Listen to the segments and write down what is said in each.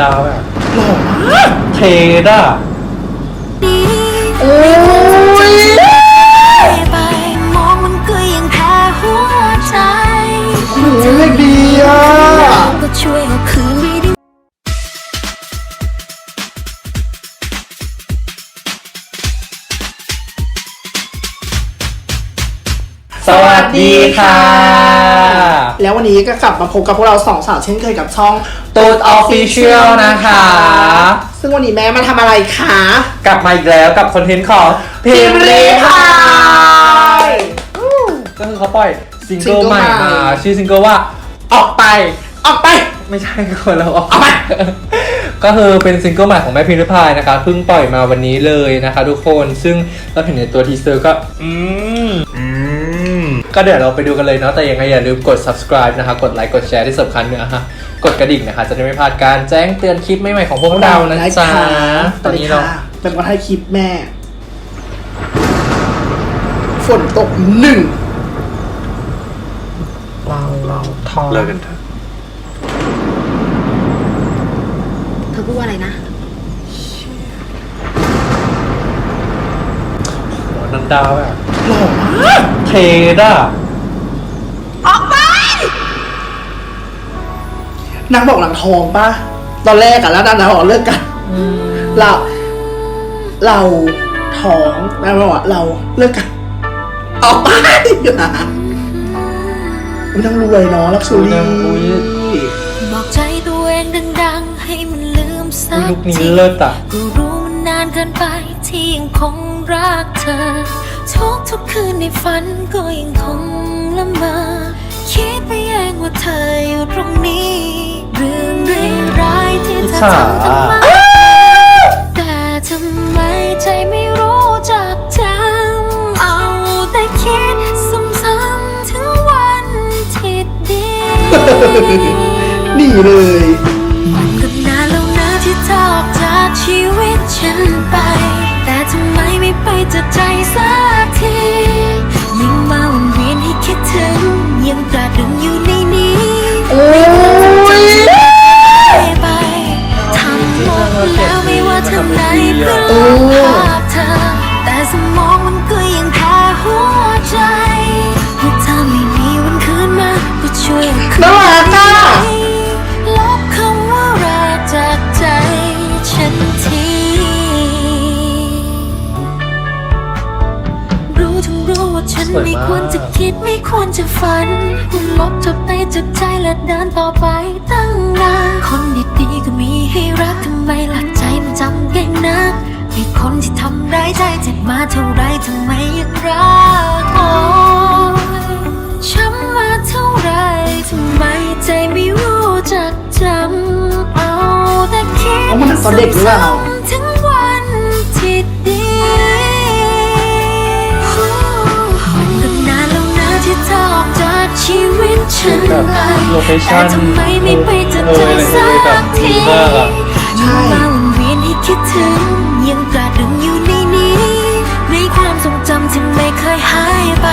ดาแบบหล่อมากเทดอะโอ้ยไปมองมันก็ยังแพ้หัวใจโอ้ยเลขดีอะก็ช่วยเอาคืนไปได้สวัสดีค่ะ แล้ววันนี้ก็กลับมาพบกับพวกเราสองสาวเช่นเคยกับช่อง ตูดออฟฟิเชียลนะคะ ซึ่งวันนี้แม่มาทำอะไรคะกลับมาอีกแล้วกับคอนเทนต์ของพิมพ์รีพายก็คือเขาปล่อยซิงเกิลใหม่มาชื่อซิงเกิลว่า ออกไป ออกไป ไม่ใช่คนเราออกไป ก็คือเป็นซิงเกิลใหม่ของแม่พิมพ์ริพายนะคะเพิ่งปล่อยมาวันนี้เลยนะคะ ทุกคนซึ่งเราเห็นในตัวทีเซอร์ก็ อืมอืม ก็เดี๋ยวเราไปดูกันเลยเนาะแต่ยังไงอย่าลืมกด subscribe นะคะกดไลค์กดแชร์ที่สำคัญเนี่ยฮะกดกระดิ่งนะคะ จะได้ไม่พลาดการแจ้งเตือนคลิปใหม่ๆของพวกเรานะจ๊ะตอนนี้เราเป็นวันท้ายคลิปแม่ ฝนตกหนึ่งเราเราทองเลิกกันเถอะเธอพูดว่าอะไรนะนันดาแบบ หล่อมากเทดอะนางบอกหลังทองปะตอนแรกอะแล้วนางบอกเลิกกันเราเราท้องนางบอกว่าเราเลิกกัน ออกไปนะไม่ต้องรวยเนาะลักชูรี่อุ๊ยบอกใจตัวเองดังๆ ให้มันลืมสัอุ๊ยกลุคนี้ทีเลิศอะก็รู้มันนานเกินไปที่ยังคงรักเธอ ทุกทุกคืนในฝันก็ยังคงละเมอคิดไปเองว่าเธออยู่ตรงนี้เรื่องร้ายที่เธอทำทำไมแต่ทำไมใจไม่รู้จักจำเอาแต่คิดซ้ำๆถึงวันที่ดี นี่เลย มันก็นานแล้วนะที่เธอออกจากชีวิตฉันไป แต่ทำไมไม่ไปจากใจสัก น ไม่ควรจะคิดไม่ควรจะฝัน คุณลบเธอไปจากใจและเดินต่อไปตั้งนานคนดีๆก็มีให้รักทำไมหลักใจมันจำเก่งนักมีคนที่ทำร้ายใจเจ็บมาเท่าไรทำไมยังรักโอ้ช้ำมาเท่าไรทำไมใจไม่รู้จักจำเอาแต่คิดเอามันตอนเด็กหรือเปล่า แบบไปโลเคชั่นแต่ทำไมไม่ไปจากใจเออสักแบบทีดีมากอะยิ่งมาวนเวียนให้คิดถึงยังตราตรึงอยู่ในนี้ ในความทรงจำที่ไม่เคยหายไป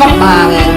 กลับมาไง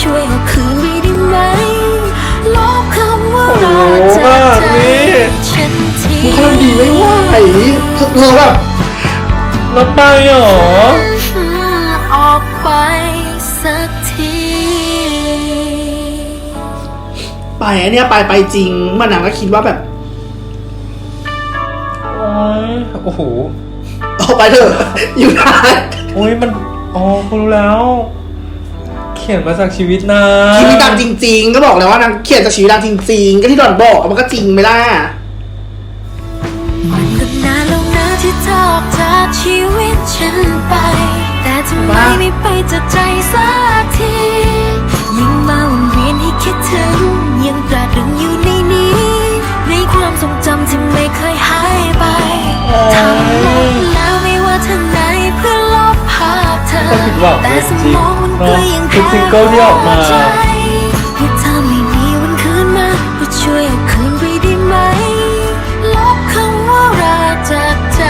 ช่วยเอาคืนไปได้ไหมลบคำว่าโอ้โหรักจากใจแบบนี้ฉันทีมึงเขาดีไม่ไหวเธอเธอแบบแล้วไปเหรอออกไปสักทีไปอันเนี้ยไปไปจริงมันนางก็คิดว่าแบบโอ้ยโอ้โหออกไปเถอะอยู่ได้โอ้ยมันอ๋อคุณรู้แล้วเขียนมาจากชีวิตนะชีวิตดังจริง ๆ ก็บอกแล้วว่านางเขียนจากชีวิตดังจริง ๆ ก็ที่ดอนบอกมันก็จริงไหมล่ะมันก็นานแล้วนะที่เธอออกจากชีวิตฉันไป แต่ทำไมบ้าไม่ไปจากใจสักที ยิ่งมาวนเวียนให้คิดถึง ยังตราตรึงอยู่ในนี้ ในความทรงจำที่ไม่เคยหายไปทำ หวังแต่เลยสจริงมองมันๆก็เนาะยังคือซิงเกิลที่ออกมาใจว่าถ้าไม่มีวันคืนมาก็ช่วยเอาคืนไปได้ไหมลบคำว่ารักจากใจ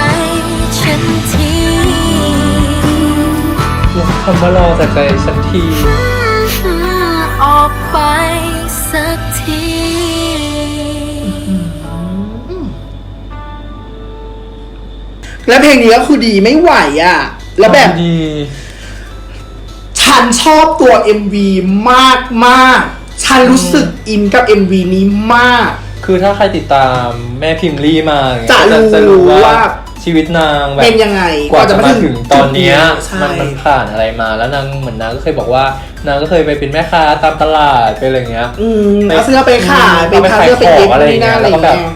ฉันทีลบคำว่ารอจากใจฉันทีออกไปสักทีและเพลงนี้ก็คือดีไม่ไหวอะ แล้วแบบดี ฉันชอบตัว MV มากมากๆฉันรู้สึกอินกับ MV นี้มาก คือถ้าใครติดตามแม่พิมพ์ลี่มาเนี่ยจะรู้จะรู้ว่า ว่าชีวิตนางแบบเป็นยังไงกว่าจะมาถึงตอนเนี้ยใช่ มันมันผ่านอะไรมาแล้วนางเหมือนนางก็เคยบอกว่านางก็เคยไปเป็นแม่ค้าตามตลาดไปอะไรเงี้ย อืมเอาเสื้อไปขายอืมไปพาเสื้อไปเอาไปขายเย็บของอะไรนี่นั่นอะไรอย่างเงี้ย แล้วก็แบบเงี้ย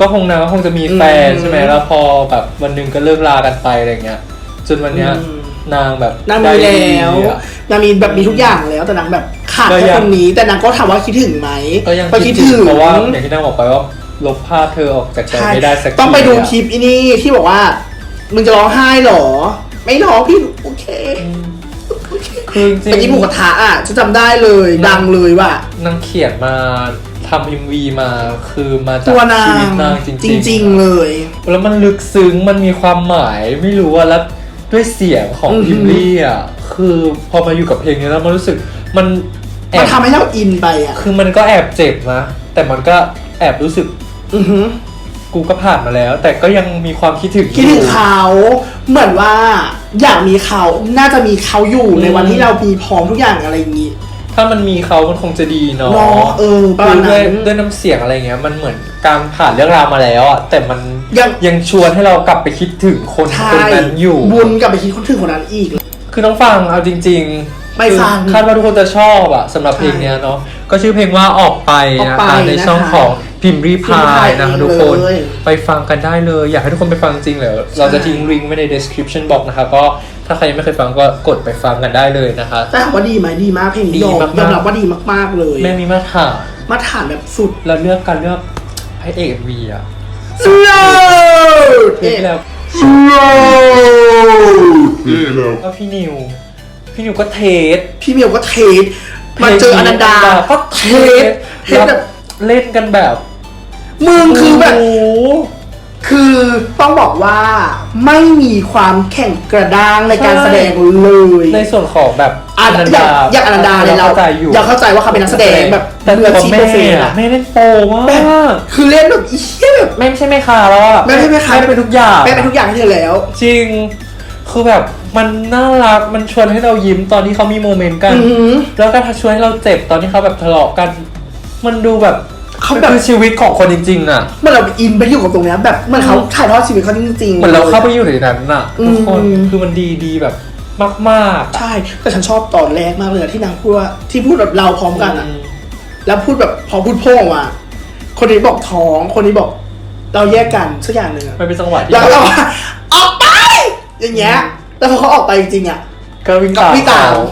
ก็คงนางก็คงจะมีแฟนอืม ใช่ไหมแล้วพอแบบวันหนึ่งก็เลิกลากันไปอะไรเงี้ยจนวันเนี้ย อืม นางแบบนางได้มีดีแล้วอะ นางมีแบบมีทุกอย่างแล้ว แต่นางแบบขาดก็แค่ยังคนนี้ แต่นางก็ถามว่าคิดถึงไหมก็ยังก็คิคิดดถึถึงงเพราะว่าอย่างที่นางบอกไปว่าลบภาพเธอออกจากใจใช่ไม่ได้สักทีต้องไปดูอะคลิปอีนี่ที่บอกว่า มึงจะร้องไห้เหรอ ไม่ร้องพี่โอเคคือจริง ไปกินหมูกระทะอะจะจำได้เลยดังเลยว่ะนางเขียนมาทำเอ็มวีมาคือมาจากตัวนางชีวิตนางจจริงๆริง ๆ เลย แล้วมันลึกซึ้งมันมีความหมายไม่รู้ว่าแล้ว ด้วยเสียงของอือหือพิมลี่อะคือพอมาอยู่กับเพลงนี้แล้วมันรู้สึกมันแอมันบทำให้เราอินไปอะคือมันก็แอบเจ็บนะ แต่มันก็แอบรู้สึกอือหือ กูก็ผ่านมาแล้ว แต่ก็ยังมีความคิดถึงคิดถึงอยู่เขาเหมือนว่าอยากมีเขาน่าจะมีเขาอยู่ในวันอืมที่เรามีพร้อมทุกอย่างอะไรอย่างนี้ ถ้ามันมีเขามันคงจะดีเนาะเนาะเออประมาณคือด้วยนั้นด้วยน้ำเสียงอะไรเงี้ย มันเหมือนการผ่านเรื่องราวมาแล้วอะแต่มันยังยังชวนให้เรากลับไปคิดถึงคนใช่คนนั้นอยู่บุญกลับไปคิดคนถึงคนนั้นอีก คือน้องฟังเอาจริง ๆไปฟังคือคาดว่าทุกคนจะชอบอะสำหรับเพลงเนี้ยเนาะก็ชื่อเพลงว่าออกไปออกนะไปคะในช่องนะคะของ พิมพ์รีพาพิมพ์รีพายยนะคะเองทุกคนเลย ไปฟังกันได้เลย อยากให้ทุกคนไปฟังจริงเลยเราจะทิ้งลิงก์ไว้ใน description box นะคะก็ถ้าใครยังไม่เคยฟังก็กดไปฟังกันได้เลยนะคะ แต่ถามว่าดีไหมดีมากเพลงดีนี้ยอมมากๆ ยอมรับว่าดีมากๆเลย แม่มีมาตรฐานมาตรฐานแบบสุดแล้วเลือกการเลือกพระเอกวีอะสุดเพลงที่แล้ว Hello. ก็พี่นิว พี่นิวก็เทส พี่เมียวก็เทสมาเจออนันดาก็เทเทสสเทสแล้วแบบ เล่นกันแบบ มึงคือแบบโอ้โหคือต้องบอกว่าไม่มีความแข่งกระด้างในการใช่แสดงเลยในส่วนของแบบอะอย่างอย่างอนันดาเนี่ยเราเข้าใจอยู่เราเข้าใจว่าเขาเป็นนักแสดงแบบแต่มืออาชีพแม่เปอร์เซ็นต์อะอะแม่เล่นโปรมาแบบกคือเล่นแบบอีเหี้ยแบบแม่ไม่ใช่แม่ค้าแล้วอะแม่ไม่ใช่แม่ค้าแม่เป็นทุกอย่างแม่เป็นทุกอย่างให้เธอแล้ว จริงคือแบบมันน่ารักมันชวนให้เรายิ้มตอนที่เขามีโมเมนต์กันอือหือแล้วก็ชวนให้เราเจ็บตอนที่เขาแบบทะเลาะกัน มันดูแบบ เขาแบบคือชีวิตของคนจริงๆอะเมื่อเราอินไปอยู่กับตรงเนี้ยแบบเหมื่อนเขาถ่ายทอดชีวิตเขาจริงๆเหมือนเราเข้าไปอยู่ในนั้นน่ะทุกคนอืมคือมันดีดีแบบมากๆ ใช่แต่ฉันชอบตอนแรกมากเลยอะที่นางพูดว่าที่พูดแบบเราพร้อมกันอะอืมแล้วพูดแบบพอพูดโพ่งออกมาคนนี้บอกท้องคนนี้บอก เราแยกกันสักอย่างหนึ่งอะมันเป็นจังหวะที่แล้วเราว่าออกไปอย่างเงี้ยแล้วพอเขาออกไปจริงๆอะก็วิ่งกับตามพี่ตามเขา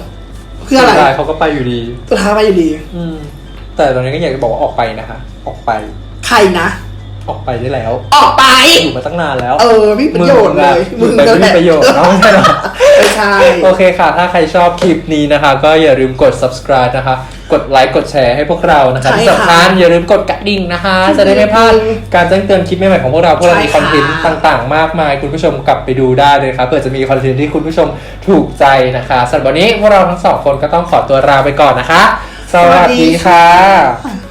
เพื่ออะไรสุดท้ายเขาก็ไปอยู่ดีสุดท้ายไปอยู่ดี อืม แต่ตอนนี้ก็อยากจะบอกว่าออกไปนะคะ ออกไป ใครนะ ออกไปได้แล้ว ออกไป อยู่มาตั้งนานแล้ว เออไม่มีประโยชน์เลยมึงแบบไม่มีประโยชน์เนาะไม่ใช่หรอไม่ใช่โอเคค่ะ ถ้าใครชอบคลิปนี้นะคะ ก็อย่าลืมกด subscribe นะคะ กดไลค์กดแชร์ให้พวกเรานะคะใช่ค่ะที่สำคัญอย่าลืมกดกระดิ่งนะคะ จะได้ไม่พลาดการแจ้งเตือนคลิปใหม่ๆของพวกเราพวกเรามีใช่คอนเทนต์ค่ะต่างๆ มากมาย คุณผู้ชมกลับไปดูได้เลยครับเผื่อจะมีคอนเทนต์ที่คุณผู้ชมถูกใจนะคะสำหรับวันนี้พวกเราทั้งสองคนก็ต้องขอตัวลาไปก่อนนะคะ สวัสดีค่ะ